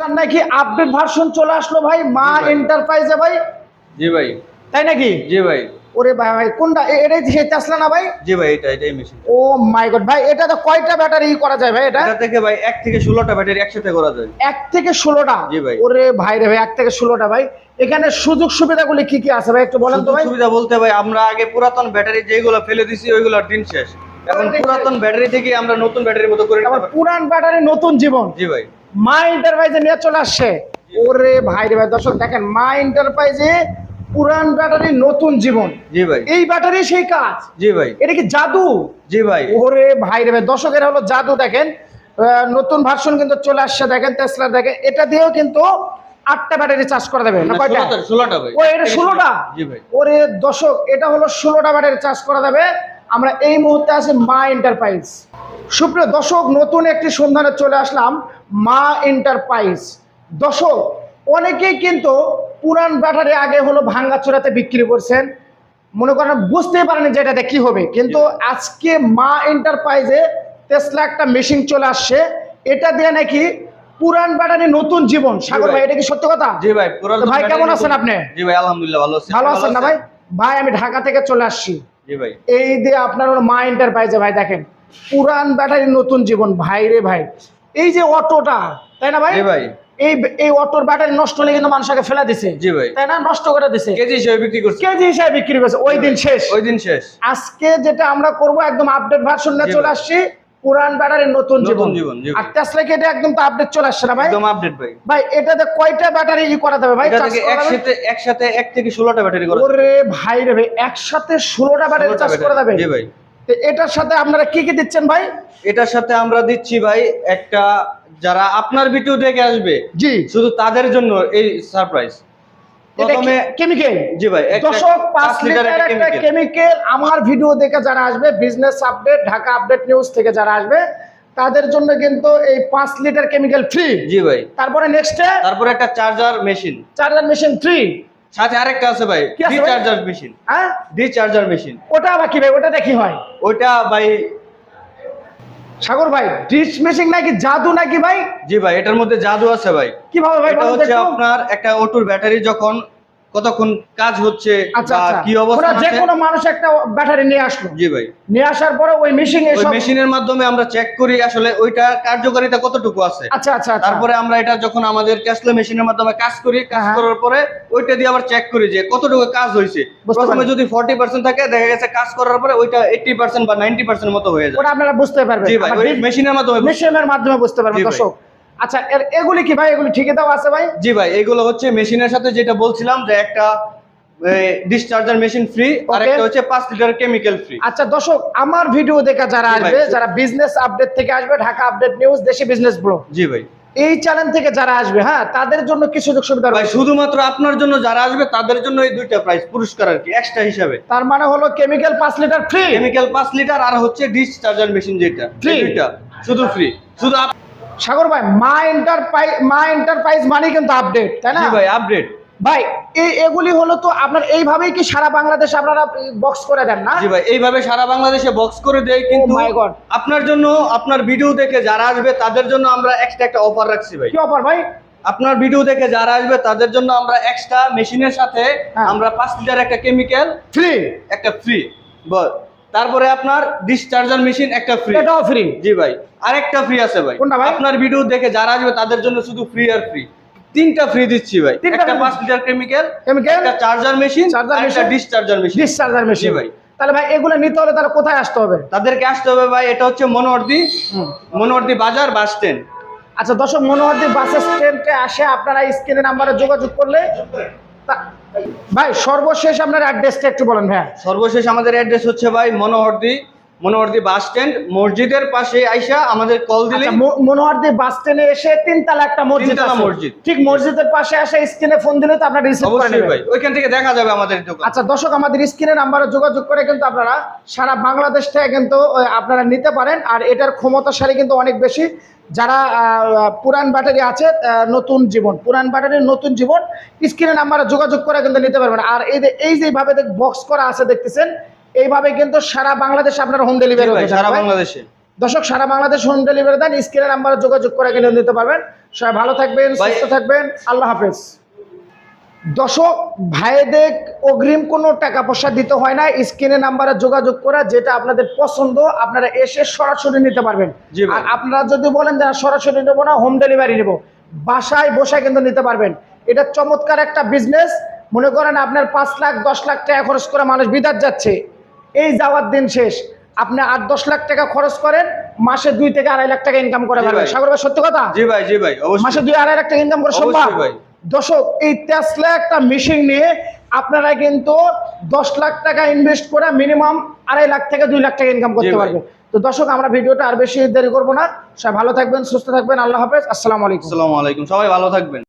আপনার নাকি update version চলে আসলো ভাই মা এন্টারপ্রাইজে ভাই। জি ভাই। তাই নাকি? জি ভাই। ওরে ভাই ভাই কোনটা? এটাই সেই তেসলা না ভাই? জি ভাই এটা এটাই মেশিন ও মাই গড ভাই এটা তো কয়টা ব্যাটারি করা যায় ভাই এটা? এটা থেকে ভাই এক থেকে ষোলোটা ব্যাটারি একসাথে করা যায়। এক থেকে ষোলোটা? জি ভাই। ওরে ভাই রে ভাই এক থেকে ষোলোটা ভাই। এখানে সুযোগ সুবিধাগুলি কি কি আছে ভাই একটু বলেন তো ভাই। সুবিধা বলতে ভাই আমরা আগে পুরাতন ব্যাটারি যেগুলো ফেলে দিছি ওইগুলোর দিন শেষ। এখন পুরাতন ব্যাটারি থেকে আমরা নতুন ব্যাটারির মতো করে। পুরান ব্যাটারি নতুন জীবন। জি ভাই। মা এন্টারপ্রাইজে নিয়ে চলে আসছে। ওরে ভাই রে ভাই দর্শক দেখেন মা এন্টারপ্রাইজে পুরান ব্যাটারি নতুন জীবন। জি ভাই। এই ব্যাটারি সেই কাজ। জি ভাই। এটা কি জাদু? জি ভাই। ওরে ভাই রে ভাই দর্শকের হলো জাদু দেখেন। নতুন ভার্সন কিন্তু চলে আসছে দেখেন টেসলা দেখেন এটা দিয়েও কিন্তু আটটা ব্যাটারি চার্জ করা যাবে না কয়টা? ষোলোটা ষোলোটা ও এটা ষোলোটা? জি ভাই। ওরে দর্শক এটা হলো ষোলোটা ব্যাটারি চার্জ করা যাবে আমরা এই মুহূর্তে আছি মা এন্টারপ্রাইজ সুপ্রিয় দর্শক নতুন একটি সন্ধানে চলে আসলাম। মা এন্টারপ্রাইজ। দর্শক অনেকেই কিন্তু পুরান ব্যাটারি আগে হলো ভাঙ্গাচোরাতে বিক্রি করছেন। মনে করেন বুঝতেই পারেনি যে এটাতে কি হবে। কিন্তু আজকে মা এন্টারপ্রাইজে টেসলা একটা মেশিন চলে আসছে। এটা দিয়ে নাকি পুরান ব্যাটারি নতুন জীবন। সাগর ভাই। এটা কি সত্য কথা? জি ভাই ভাই কেমন আছেন আপনি? জি ভাই আলহামদুলিল্লাহ ভালো আছি। ভালো আছেন না ভাই? ভাই আমি ঢাকা থেকে চলে আসছি। জি ভাই। এই যে আপনার মা এন্টারপ্রাইজে ভাই দেখেন। পুরান ব্যাটারি নতুন জীবন। ভাই রে ভাই এই যে অটোটা তাই না ভাই? ভাই। এই এই অটোর ব্যাটারি নষ্ট হলে কিন্তু মানুষকে ফেলা দিছে। জি ভাই। তাই না? নষ্ট করে দিছে। কেজি হিসেবে বিক্রি করছি। কেজি হিসাবে বিক্রি করছে। ওই দিন শেষ। ওই দিন শেষ। আজকে যেটা আমরা করব একদম আপডেট ভার্সন নিয়ে চলে আসছি। পুরান ব্যাটারি নতুন জীবন। জীবন, আর টেসলা কি এটা একদম তো আপডেট চলে আসছে না ভাই? একদম আপডেট ভাই। ভাই এটাতে কয়টা ব্যাটারি ই করা যাবে ভাই? একসাথে একসাথে এক থেকে ষোলোটা ব্যাটারি করা ওরে ভাই রে ভাই একসাথে ষোলোটা ব্যাটারি ষোলোটা চার্জ করা যাবে জি ভাই। তো এটার সাথে আপনারা কি কি দিচ্ছেন ভাই? এটার সাথে আমরা দিচ্ছি ভাই একটা যারা আপনার ভিডিও দেখে আসবে জি। শুধু তাদের জন্য এই সারপ্রাইজ প্রথমে কেমিক্যাল জি ভাই দশক পাঁচ লিটার একটা একটা কেমিক্যাল আমার ভিডিও দেখে যারা আসবে business update Dhaka update news থেকে যারা আসবে তাদের জন্য কিন্তু এই পাঁচ লিটার কেমিক্যাল ফ্রি জি ভাই। তারপরে নেক্সটে তারপরে একটা charger machine charger machine free সাথে আরেকটা আছে ভাই রিচার্জার মেশিন হ্যাঁ? ডি চার্জার মেশিন ওটা আবার কি ভাই? ওটা দেখি হয়। ওটা ভাই সাগর ভাই ডিশ মেশিন নাকি জাদু নাকি ভাই? জি ভাই এটার মধ্যে জাদু আছে ভাই। কীভাবে ভাই? এটা হচ্ছে আপনার একটা অটোর ব্যাটারি যখন কতক্ষণ কাজ হচ্ছে আচ্ছা আচ্ছা। কি অবস্থা যে কোনো মানুষ একটা ব্যাটারি নিয়ে আসলো। জি ভাই। নিয়ে আসার পরে ওই মেশিন ওই মেশিনের মাধ্যমে আমরা চেক করি আসলে ওইটা কার্যকারিতা কতটুকু আছে। আচ্ছা আচ্ছা আচ্ছা। তারপরে আমরা এটা যখন আমাদের ক্যাশলে মেশিনের মাধ্যমে কাজ করি কাজ হ্যাঁ। করার পরে ওইটা দিয়ে আবার চেক করি যে কতটুকু কাজ হয়েছে। প্রথমে যদি ফর্টি পার্সেন্ট থাকে দেখা গেছে কাজ করার পরে ওইটা এইটি পার্সেন্ট বা নাইনটি পার্সেন্ট মতো হয়ে যায়। ওটা আপনারা বুঝতে পারবেন। জি ভাই ওই মেশিনের মাধ্যমে মেশিনের মাধ্যমে বুঝতে পারবেন। দর্শক আচ্ছা এর এগুলি কি ভাই? এগুলি ঠিকই দাও আছে ভাই? জি ভাই এগুলো হচ্ছে মেশিনের সাথে যেটা বলছিলাম যে একটা ডিসচার্জার মেশিন ফ্রি আর একটা হচ্ছে পাঁচ লিটার কেমিক্যাল ফ্রি আচ্ছা দর্শক আমার ভিডিও দেখা যারা আসবে যারা বিজনেস আপডেট থেকে আসবে ঢাকা আপডেট নিউজ দেশি বিজনেস ব্লো জি ভাই। এই চ্যানেল থেকে যারা আসবে হ্যাঁ তাদের জন্য কি সুযোগ সুবিধা ভাই রয়েছে? শুধুমাত্র আপনার জন্য যারা আসবে তাদের জন্য এই দুইটা প্রাইস পুরস্কার আর কি এক্সট্রা হিসাবে। তার মানে হলো কেমিক্যাল পাঁচ লিটার ফ্রি কেমিক্যাল পাঁচ লিটার আর হচ্ছে ডিসচার্জার মেশিন যেটা? দুইটা শুধু ফ্রি শুধু আপ- সাগর ভাই মা এন্টারপ্রাইজ মা এন্টারপ্রাইজ মানে কিন্তু আপডেট তাই না? ভাই আপডেট ভাই এই এগুলি হলো তো আপনার এইভাবেই কি সারা বাংলাদেশে আপনারা বক্স করে দেন না? জি ভাই এইভাবে সারা বাংলাদেশে বক্স করে দেয় কিন্তু God. আপনার জন্য আপনার ভিডিও দেখে যারা আসবে তাদের জন্য আমরা এক্সট্রা একটা অফার রাখছি ভাই। কি অফার ভাই? আপনার ভিডিও দেখে যারা আসবে তাদের জন্য আমরা এক্সট্রা মেশিনের সাথে হ্যাঁ। আমরা পাঁচ লিটার একটা কেমিক্যাল ফ্রি একটা ফ্রি তারপরে আপনার ডিসচার্জার মেশিন একটা ফ্রি এটাও ফ্রি জি ভাই আরেকটা ফ্রি আছে ভাই। কোনটা ভাই? আপনার ভিডিও দেখে যারা আসবে তাদের জন্য শুধু ফ্রি আর ফ্রি তিনটা ফ্রি দিচ্ছি ভাই। একটা free পাঁচ লিটার কেমিক্যাল Chemical, একটা চার্জার মেশিন আর একটা ডিসচার্জার মেশিন ডিসচার্জার মেশিন জি ভাই। তাহলে ভাই এগুলো নিতে হলে তাহলে কোথায় আসতে হবে? তাদেরকে আসতে হবে ভাই এটা হচ্ছে মনোহরদি। মনোহরদি বাজার বাস স্ট্যান্ড আচ্ছা দর্শক মনোহরদি বাস স্ট্যান্ডে আসে আপনারা স্ক্রিনের নাম্বারে যোগাযোগ করলে ভাই সর্বশেষ আপনার অ্যাড্রেসটা একটু বলেন ভাই সর্বশেষ আমাদের অ্যাড্রেস হচ্ছে ভাই মনোহরদি মনোহরদি বাস স্ট্যান্ড মসজিদের পাশে আইসা আমাদের কল দিলে মনোহরদি বাস স্ট্যান্ডে এসে তিনতলা একটা মসজিদ মসজিদ। ঠিক মসজিদের পাশে এসে স্ক্রিনে ফোন দিলে তো আপনারা রিসিভ করে নেবেন। ভাই ওইখান থেকে দেখা যাবে আমাদের দোকান। আচ্ছা দর্শক আমাদের স্ক্রিনের নাম্বারে যোগাযোগ করে কিন্তু আপনারা সারা বাংলাদেশ থেকে কিন্তু আপনারা নিতে পারেন। আর এটার ক্ষমতাশালী কিন্তু অনেক বেশি। যারা আহ, পুরান ব্যাটারি আছে নতুন জীবন পুরান ব্যাটারির নতুন জীবন স্ক্রিনে নাম্বারে যোগাযোগ করে কিন্তু নিতে পারবেন। আর এই যে এই যেভাবে বক্স করা আছে দেখতেছেন এইভাবে কিন্তু সারা বাংলাদেশ আপনার হোম ডেলিভারি সারা বাংলাদেশে। দর্শক সারা বাংলাদেশ হোম ডেলিভারি দেন স্ক্রিনে নাম্বারে যোগাযোগ করে কিন্তু নিতে পারবেন। সবাই ভালো থাকবেন সুস্থ থাকবেন আল্লাহ হাফেজ। দর্শক ভাইদের অগ্রিম কোনো টাকা পয়সা দিতে হয় না। স্ক্রিনের নাম্বারে যোগাযোগ করা যেটা আপনাদের পছন্দ আপনারা এসে সরাসরি নিতে পারবেন। আর আপনারা যদি বলেন যে সরাসরি নেব না হোম ডেলিভারি নেব বাসায় বসে কিন্তু নিতে পারবেন। এটা চমৎকার একটা বিজনেস মনে করেন আপনার পাঁচ লাখ দশ লাখ টাকা খরচ করে মানুষ বিদাত যাচ্ছে। এই যাওয়ার দিন শেষ। আপনি আট দশ লাখ টাকা খরচ করেন মাসে দুই থেকে আড়াই লাখ টাকা ইনকাম করে পারবেন সাগর ভাই সত্যি কথা? জি ভাই জি ভাই মাসে দুই আড়াই লাখ টাকা ইনকাম করে সম্ভব? ভাই। দর্শক এই টেসলা একটা মেশিন নিয়ে আপনারা কিন্তু দশ লাখ টাকা ইনভেস্ট করে মিনিমাম আড়াই লাখ থেকে দুই লাখ টাকা ইনকাম করতে পারবেন। তো দর্শক আমরা ভিডিওটা আর বেশি দেরি করব না। সবাই ভালো থাকবেন সুস্থ থাকবেন। আল্লাহ হাফেজ। আসসালামু আলাইকুম। আসসালামু আলাইকুম। সবাই ভালো থাকবেন।